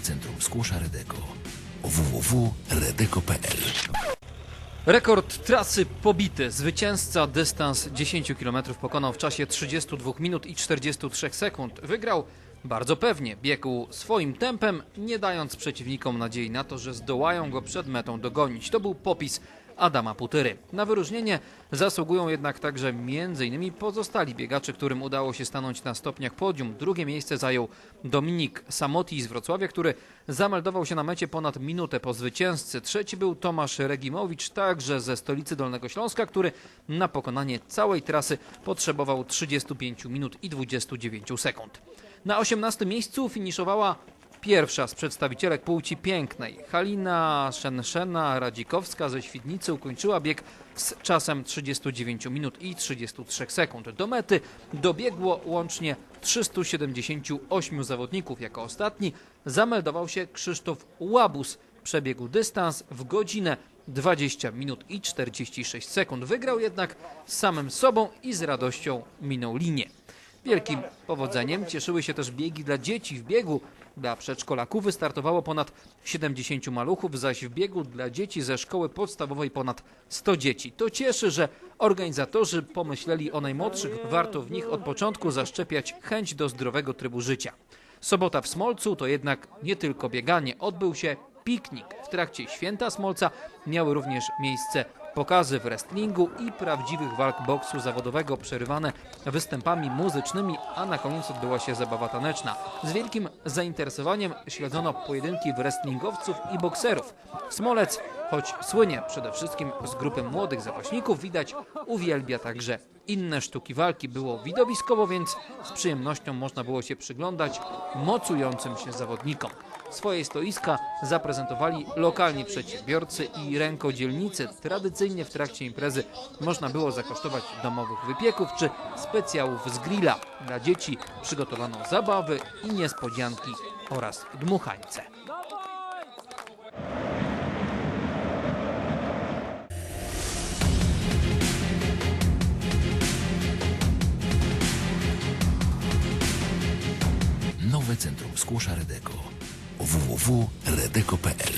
Centrum Skłosza Redeko www.redeko.pl Rekord trasy pobity. Zwycięzca dystans 10 km pokonał w czasie 32 minut i 43 sekund. Wygrał bardzo pewnie, biegł swoim tempem, nie dając przeciwnikom nadziei na to, że zdołają go przed metą dogonić. To był popis Adama Putyry. Na wyróżnienie zasługują jednak także m.in. pozostali biegacze, którym udało się stanąć na stopniach podium. Drugie miejsce zajął Dominik Samoti z Wrocławia, który zameldował się na mecie ponad minutę po zwycięzcy. Trzeci był Tomasz Regimowicz, także ze stolicy Dolnego Śląska, który na pokonanie całej trasy potrzebował 35 minut i 29 sekund. Na 18 miejscu finiszowała Pierwsza z przedstawicielek płci pięknej, Halina Szenszena Radzikowska ze Świdnicy ukończyła bieg z czasem 39 minut i 33 sekund. Do mety dobiegło łącznie 378 zawodników. Jako ostatni zameldował się Krzysztof Łabus. Przebiegł dystans w godzinę 20 minut i 46 sekund. Wygrał jednak samym sobą i z radością minął linię. Wielkim powodzeniem cieszyły się też biegi dla dzieci. W biegu dla przedszkolaków wystartowało ponad 70 maluchów, zaś w biegu dla dzieci ze szkoły podstawowej ponad 100 dzieci. To cieszy, że organizatorzy pomyśleli o najmłodszych. Warto w nich od początku zaszczepiać chęć do zdrowego trybu życia. Sobota w Smolcu to jednak nie tylko bieganie. Odbył się piknik. W trakcie święta Smolca miały również miejsce pokazy w wrestlingu i prawdziwych walk boksu zawodowego przerywane występami muzycznymi, a na koniec odbyła się zabawa taneczna. Z wielkim zainteresowaniem śledzono pojedynki wrestlingowców i bokserów. Smolec, choć słynie przede wszystkim z grupy młodych zapaśników, widać uwielbia także inne sztuki walki. Było widowiskowo, więc z przyjemnością można było się przyglądać mocującym się zawodnikom. Swoje stoiska zaprezentowali lokalni przedsiębiorcy i rękodzielnicy. Tradycyjnie w trakcie imprezy można było zakosztować domowych wypieków czy specjałów z grilla. Dla dzieci przygotowano zabawy i niespodzianki oraz dmuchańce. Nowe Centrum Skłosza Redeko. Www.redeko.pl